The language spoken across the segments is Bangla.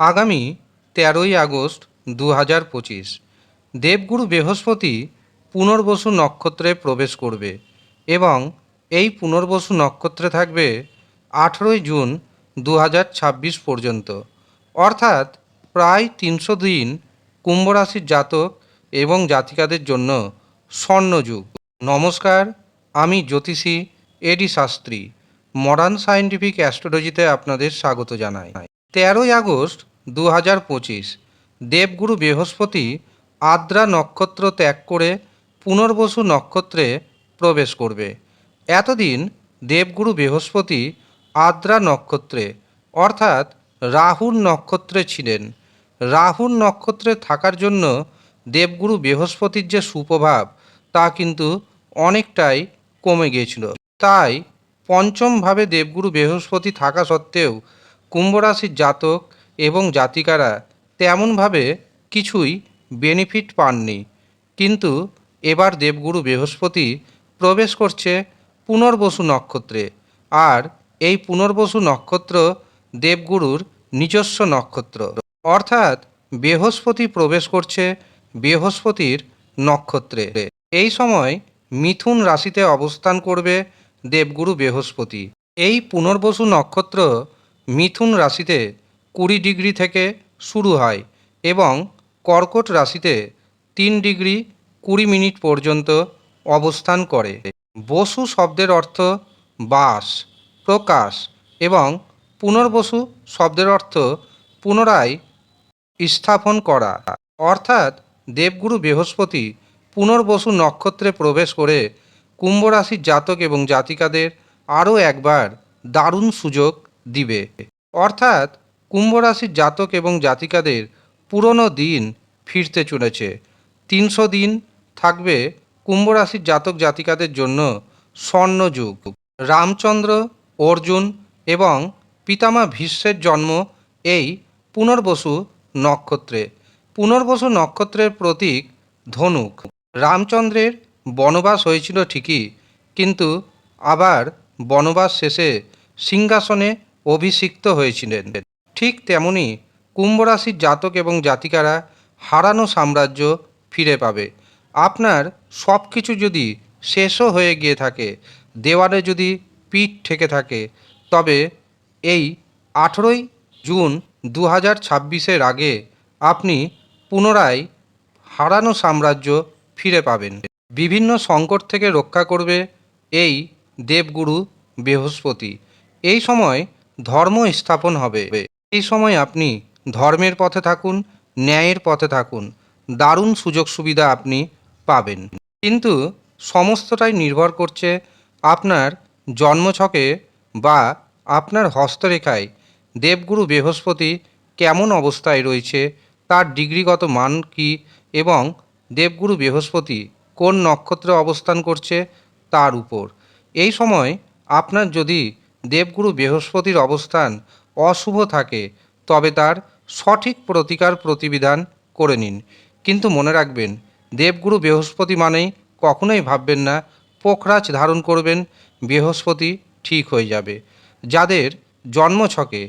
আগামী তেরোই আগস্ট দু হাজার পঁচিশ, দেবগুরু বৃহস্পতি পুনর্বসু নক্ষত্রে প্রবেশ করবে এবং এই পুনর্বসু নক্ষত্রে থাকবে আঠেরোই জুন দু হাজার ছাব্বিশ পর্যন্ত। অর্থাৎ প্রায় তিনশো দিন কুম্ভ রাশির জাতক এবং জাতিকাদের জন্য স্বর্ণযুগ। নমস্কার, আমি জ্যোতিষী A D Shastri, modern scientific অ্যাস্ট্রোলজিতে আপনাদের স্বাগত জানাই। তেরোই আগস্ট দু হাজার পঁচিশ, দেবগুরু বৃহস্পতি আদ্রা নক্ষত্র ত্যাগ করে পুনর্বসু নক্ষত্রে প্রবেশ করবে। এতদিন দেবগুরু বৃহস্পতি আদ্রা নক্ষত্রে, অর্থাৎ রাহুর নক্ষত্রে ছিলেন। রাহুর নক্ষত্রে থাকার জন্য দেবগুরু বৃহস্পতির যে সুপ্রভাব, তা কিন্তু অনেকটাই কমে গিয়েছিল। তাই পঞ্চমভাবে দেবগুরু বৃহস্পতি থাকা সত্ত্বেও কুম্ভ রাশির জাতক এবং জাতিকারা তেমনভাবে কিছুই বেনিফিট পাননি। কিন্তু এবার দেবগুরু বৃহস্পতি প্রবেশ করছে পুনর্বসু নক্ষত্রে আর এই পুনর্বসু নক্ষত্র দেবগুরুর নিজস্ব নক্ষত্র। অর্থাৎ বৃহস্পতি প্রবেশ করছে বৃহস্পতির নক্ষত্রে। এই সময় মিথুন রাশিতে অবস্থান করবে দেবগুরু বৃহস্পতি। এই পুনর্বসু নক্ষত্র মিথুন রাশিতে কুড়ি ডিগ্রি থেকে শুরু হয় এবং কর্কট রাশিতে তিন ডিগ্রি কুড়ি মিনিট পর্যন্ত অবস্থান করে। বসু শব্দের অর্থ বাস, প্রকাশ এবং পুনর্বসু শব্দের অর্থ পুনরায় স্থাপন করা। অর্থাৎ দেবগুরু বৃহস্পতি পুনর্বসু নক্ষত্রে প্রবেশ করে কুম্ভ রাশির জাতক এবং জাতিকাদের আরও একবার দারুণ সুযোগ দিবে। অর্থাৎ কুম্ভ রাশির জাতক এবং জাতিকাদের পুরনো দিন ফিরতে চলেছে। তিনশো দিন থাকবে কুম্ভ রাশির জাতক জাতিকাদের জন্য স্বর্ণযুগ রামচন্দ্র, অর্জুন এবং পিতামা ভীষ্মের জন্ম এই পুনর্বসু নক্ষত্রে। পুনর্বসু নক্ষত্রের প্রতীক ধনুক। রামচন্দ্রের বনবাস হয়েছিল ঠিকই, কিন্তু আবার বনবাস শেষে সিংহাসনে অভিষিক্ত হয়েছিলেন। ঠিক তেমনি কুম্ভ রাশির জাতক এবং জাতিকারা হারানো সাম্রাজ্য ফিরে পাবে। আপনার সব কিছু যদি শেষও হয়ে গিয়ে থাকে, দেওয়ালে যদি পিঠ ঠেকে থাকে, তবে এই আঠেরোই জুন দু হাজার ছাব্বিশের আগে আপনি পুনরায় হারানো সাম্রাজ্য ফিরে পাবেন। বিভিন্ন সংকট থেকে রক্ষা করবে এই দেবগুরু বৃহস্পতি। এই সময় ধর্ম স্থাপন হবে। এই সময় আপনি ধর্মের পথে থাকুন, ন্যায়ের পথে থাকুন। দারুণ সুযোগ সুবিধা আপনি পাবেন। কিন্তু সমস্তটাই নির্ভর করছে আপনার জন্মছকে বা আপনার হস্তরেখায়। দেবগুরু বৃহস্পতি কেমন অবস্থায় রয়েছে, তার ডিগ্রিগত মান কি এবং দেবগুরু বৃহস্পতি কোন নক্ষত্রে অবস্থান করছে, তার উপর। এই সময় আপনার যদি দেবগুরু বৃহস্পতির অবস্থান অশুভ থাকে, তবে তার সঠিক প্রতিকার প্রতিবিধান করে নিন। কিন্তু মনে রাখবেন, দেবগুরু বৃহস্পতি মানেই কখনোই ভাববেন না, পোখরাজ ধারণ করবেন, বৃহস্পতি ঠিক হয়ে যাবে। যাদের জন্মছকে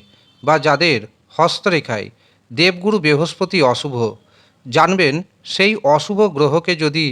বা যাদের হস্তরেখায় দেবগুরু বৃহস্পতি অশুভ, জানবেন সেই অশুভ গ্রহকে যদি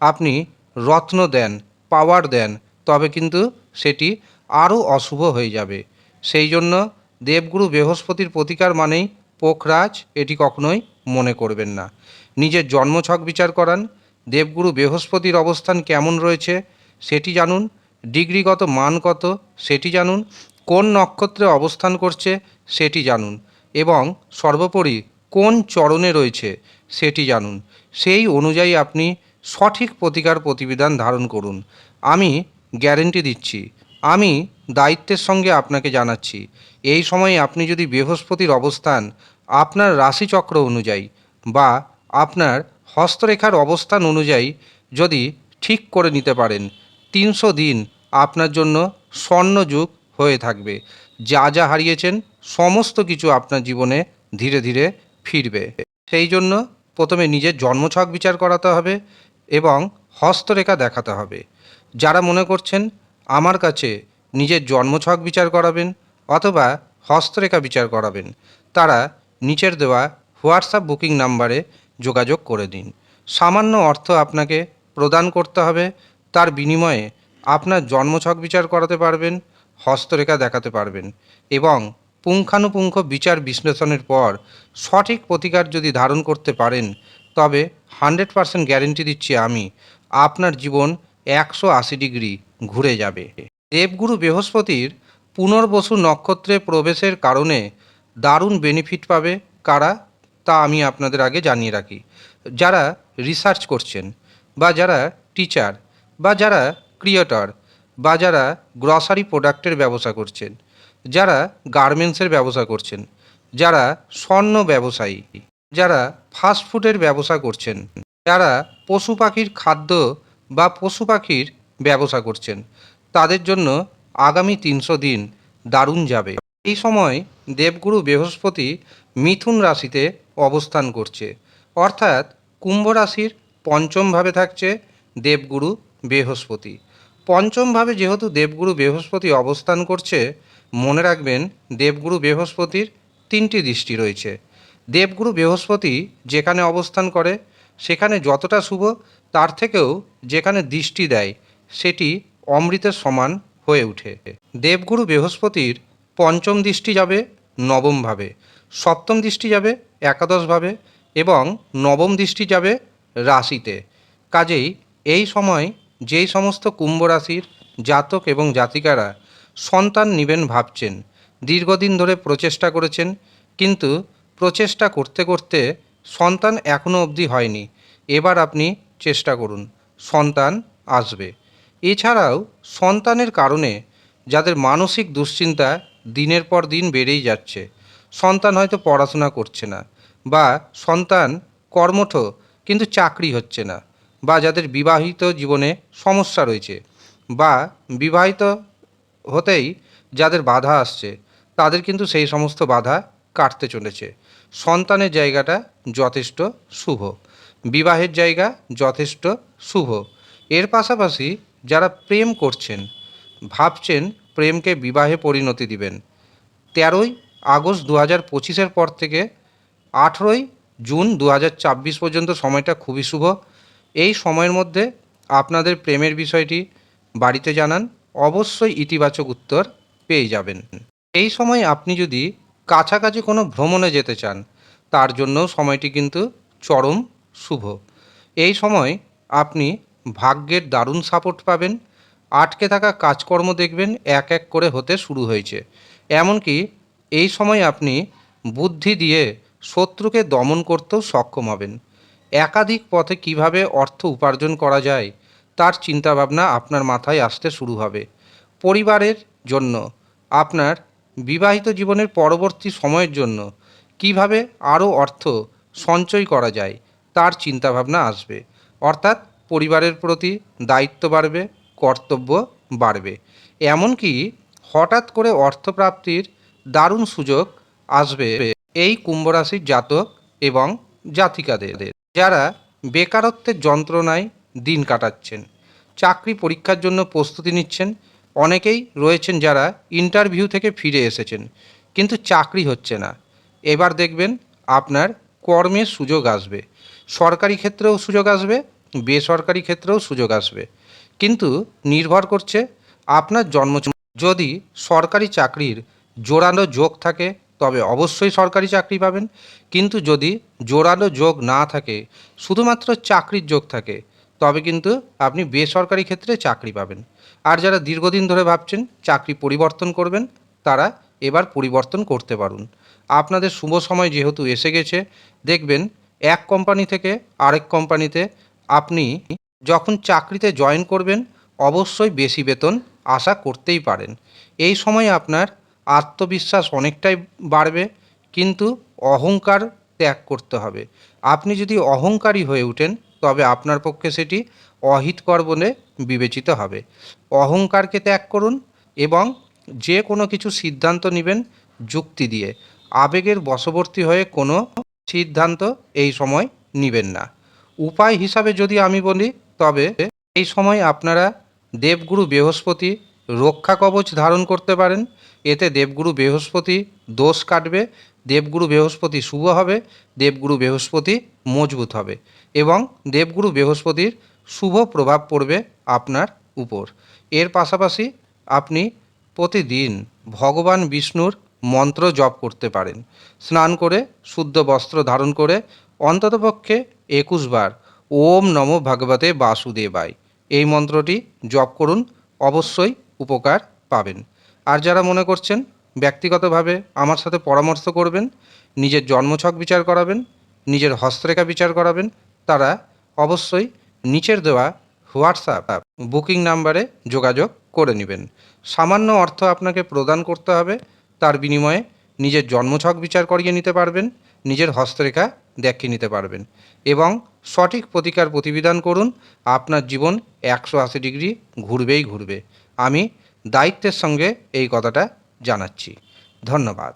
আপনি রত্ন দেন, পাওয়ার দেন, তবে কিন্তু সেটি আরও অশুভ হয়ে যাবে। সেই জন্য দেবগুরু বৃহস্পতির প্রতিকার মানেই পোখরাজ, এটি কখনোই মনে করবেন না। নিজের জন্মছক বিচার করান। দেবগুরু বৃহস্পতির অবস্থান কেমন রয়েছে সেটি জানুন। ডিগ্রিগত মান কত সেটি জানুন। কোন নক্ষত্রে অবস্থান করছে সেটি জানুন। এবং সর্বোপরি কোন চরণে রয়েছে সেটি জানুন। সেই অনুযায়ী আপনি সঠিক প্রতিকার প্রতিবিধান ধারণ করুন। আমি গ্যারেন্টি দিচ্ছি। আমি দায়িত্বের সঙ্গে আপনাকে জানাচ্ছি। এই সময়ে আপনি যদি বৃহস্পতির অবস্থান আপনার রাশিচক্র অনুযায়ী বা আপনার হস্তরেখার অবস্থান অনুযায়ী যদি ঠিক করে নিতে পারেন, তিনশো দিন আপনার জন্য স্বর্ণযুগ হয়ে থাকবে। যা যা হারিয়েছেন, সমস্ত কিছু আপনার জীবনে ধীরে ধীরে ফিরবে। সেই জন্য প্রথমে নিজের জন্মছক বিচার করাতে হবে এবং হস্তরেখা দেখাতে হবে। যারা মনে করছেন আমার কাছে নিজের জন্মছক বিচার করাবেন অথবা হস্তরেখা বিচার করাবেন। তারা নিচের দেওয়া হোয়াটসঅ্যাপ বুকিং নাম্বারে যোগাযোগ করে দিন। সামান্য অর্থ আপনাকে প্রদান করতে হবে। তার বিনিময়ে আপনার জন্মছক বিচার করাতে পারবেন, হস্তরেখা দেখাতে পারবেন এবং পুঙ্খানুপুঙ্খ বিচার বিশ্লেষণের পর সঠিক প্রতিকার যদি ধারণ করতে পারেন, তবে হান্ড্রেড পারসেন্ট গ্যারেন্টি দিচ্ছি আমি। আপনার জীবন একশো আশি ডিগ্রি ঘুরে যাবে। দেবগুরু বৃহস্পতির পুনর্বসু নক্ষত্রে প্রবেশের কারণে দারুণ বেনিফিট পাবে। কারা? তা আমি আপনাদের আগে জানিয়ে রাখি। যারা রিসার্চ করছেন, বা যারা টিচার বা যারা ক্রিয়েটর বা যারা গ্রসারি প্রোডাক্টের ব্যবসা করছেন, যারা গার্মেন্টসের ব্যবসা করছেন, যারা স্বর্ণ ব্যবসায়ী, যারা ফাস্ট ফুডের ব্যবসা করছেন, যারা পশু পাখির খাদ্য বা পশু পাখির ব্যবসা করছেন। তাদের জন্য আগামী তিনশো দিন দারুণ যাবে। এই সময় দেবগুরু বৃহস্পতি মিথুন রাশিতে অবস্থান করছে। অর্থাৎ কুম্ভ রাশির পঞ্চমভাবে থাকছে দেবগুরু বৃহস্পতি। পঞ্চমভাবে যেহেতু দেবগুরু বৃহস্পতি অবস্থান করছে, মনে রাখবেন দেবগুরু বৃহস্পতির তিনটি দৃষ্টি রয়েছে। দেবগুরু বৃহস্পতি যেখানে অবস্থান করে, সেখানে যতটা শুভ, তার থেকেও যেখানে দৃষ্টি দেয় সেটি অমৃতের সমান হয়ে ওঠে দেবগুরু বৃহস্পতির পঞ্চম দৃষ্টি যাবে নবমভাবে সপ্তম দৃষ্টি যাবে একাদশভাবে এবং নবম দৃষ্টি যাবে রাশিতে। কাজেই এই সময় যেই সমস্ত কুম্ভ রাশির জাতক এবং জাতিকারা সন্তান নেবেন ভাবছেন, দীর্ঘদিন ধরে প্রচেষ্টা করেছেন, কিন্তু প্রচেষ্টা করতে করতে সন্তান এখনও অবধি হয়নি। এবার আপনি চেষ্টা করুন, সন্তান আসবে। এছাড়াও সন্তানের কারণে যাদের মানসিক দুশ্চিন্তা দিনের পর দিন বেড়েই যাচ্ছে, সন্তান হয়তো পড়াশোনা করছে না বা সন্তান কর্মঠ কিন্তু চাকরি হচ্ছে না বা যাদের বিবাহিত জীবনে সমস্যা রয়েছে বা বিবাহিত হতেই যাদের বাধা আসছে, তাদের কিন্তু সেই সমস্ত বাধা কাটতে চলেছে। সন্তানের জায়গাটা যথেষ্ট শুভ, বিবাহের জায়গা যথেষ্ট শুভ। এর পাশাপাশি যারা প্রেম করছেন, ভাবছেন প্রেমকে বিবাহে পরিণতি দিবেন। তেরোই আগস্ট দু হাজার পঁচিশের পর থেকে আঠেরোই জুন দু হাজার ছাব্বিশ পর্যন্ত সময়টা খুবই শুভ। এই সময়ের মধ্যে আপনাদের প্রেমের বিষয়টি বাড়িতে জানান, অবশ্যই ইতিবাচক উত্তর পেয়ে যাবেন। এই সময় আপনি যদি কাছাকাছি কোনো ভ্রমণে যেতে চান, তার জন্যও সময়টি কিন্তু চরম শুভ। এই সময় আপনি ভাগ্যের দারুণ সাপোর্ট পাবেন। আটকে থাকা কাজকর্ম দেখবেন এক এক করে হতে শুরু হয়েছে। এমনকি এই সময় আপনি বুদ্ধি দিয়ে শত্রুকে দমন করতেও সক্ষম হবেন। একাধিক পথে কীভাবে অর্থ উপার্জন করা যায়, তার চিন্তাভাবনা আপনার মাথায় আসতে শুরু হবে। পরিবারের জন্য, আপনার বিবাহিত জীবনের পরবর্তী সময়ের জন্য কীভাবে আরও অর্থ সঞ্চয় করা যায়, তার চিন্তাভাবনা আসবে। অর্থাৎ পরিবারের প্রতি দায়িত্ব বাড়বে, কর্তব্য বাড়বে। এমনকি হঠাৎ করে অর্থপ্রাপ্তির দারুণ সুযোগ আসবে এই কুম্ভ রাশির জাতক এবং জাতিকাদের। যারা বেকারত্বের যন্ত্রণায় দিন কাটাচ্ছেন, চাকরি পরীক্ষার জন্য প্রস্তুতি নিচ্ছেন, অনেকেই রয়েছেন যারা ইন্টারভিউ থেকে ফিরে এসেছেন, কিন্তু চাকরি হচ্ছে না। এবার দেখবেন আপনার কর্মের সুযোগ আসবে, সরকারি ক্ষেত্রেও সুযোগ আসবে বেসরকারি ক্ষেত্রেও সুযোগ আসবে। কিন্তু নির্ভর করছে আপনার জন্ম যদি সরকারি চাকরির জোরানো যোগ থাকে, তবে অবশ্যই সরকারি চাকরি পাবেন। কিন্তু যদি জোরালো যোগ না থাকে, শুধুমাত্র চাকরির যোগ থাকে, তবে কিন্তু আপনি বেসরকারি ক্ষেত্রে চাকরি পাবেন। আর যারা দীর্ঘদিন ধরে ভাবছেন চাকরি পরিবর্তন করবেন, তারা এবার পরিবর্তন করতে পারুন। আপনাদের শুভ সময় যেহেতু এসে গেছে, দেখবেন এক কোম্পানি থেকে আরেক কোম্পানিতে আপনি যখন চাকরিতে জয়েন করবেন, অবশ্যই বেশি বেতন আশা করতেই পারেন। এই সময় আপনার আত্মবিশ্বাস অনেকটাই বাড়বে, কিন্তু অহংকার ত্যাগ করতে হবে। আপনি যদি অহংকারী হয়ে ওঠেন তবে আপনার পক্ষে সেটি অহিতকর বলে বিবেচিত হবে। অহংকারকে ত্যাগ করুন এবং যে কোনো কিছু সিদ্ধান্ত নেবেন যুক্তি দিয়ে। আবেগের বশবর্তী হয়ে কোনো সিদ্ধান্ত এই সময় নেবেন না। উপায় হিসাবে যদি আমি বলি, তবে এই সময় আপনারা দেবগুরু বৃহস্পতি রক্ষা কবচ ধারণ করতে পারেন। এতে দেবগুরু বৃহস্পতি দোষ কাটবে, দেবগুরু বৃহস্পতি শুভ হবে, দেবগুরু বৃহস্পতি মজবুত হবে এবং দেবগুরু বৃহস্পতির শুভ প্রভাব পড়বে আপনার উপর। এর পাশাপাশি আপনি প্রতিদিন ভগবান বিষ্ণুর মন্ত্র জপ করতে পারেন। স্নান করে, শুদ্ধ বস্ত্র ধারণ করে, অন্ততপক্ষে একুশ বার, ওম নমো ভগবতে বাসুদেবায়। এই মন্ত্রটি জপ করুন, অবশ্যই উপকার পাবেন। আর যারা মনে করছেন, ব্যক্তিগতভাবে আমার সাথে পরামর্শ করবেন, নিজের জন্মছক বিচার করাবেন, নিজের হস্তরেখা বিচার করাবেন, তারা অবশ্যই নিচের দেওয়া হোয়াটসঅ্যাপ বুকিং নাম্বারে যোগাযোগ করে নেবেন। সামান্য অর্থ আপনাকে প্রদান করতে হবে, তার বিনিময়ে নিজের জন্মছক বিচার করিয়ে নিতে পারবেন নিজের হস্তরেখা দেখিয়ে নিতে পারবেন এবং সঠিক প্রতিকার প্রতিবিধান করুন, আপনার জীবন একশো আশি ডিগ্রি ঘুরবেই ঘুরবে। আমি দায়িত্বের সঙ্গে এই কথাটা জানাচ্ছি। ধন্যবাদ।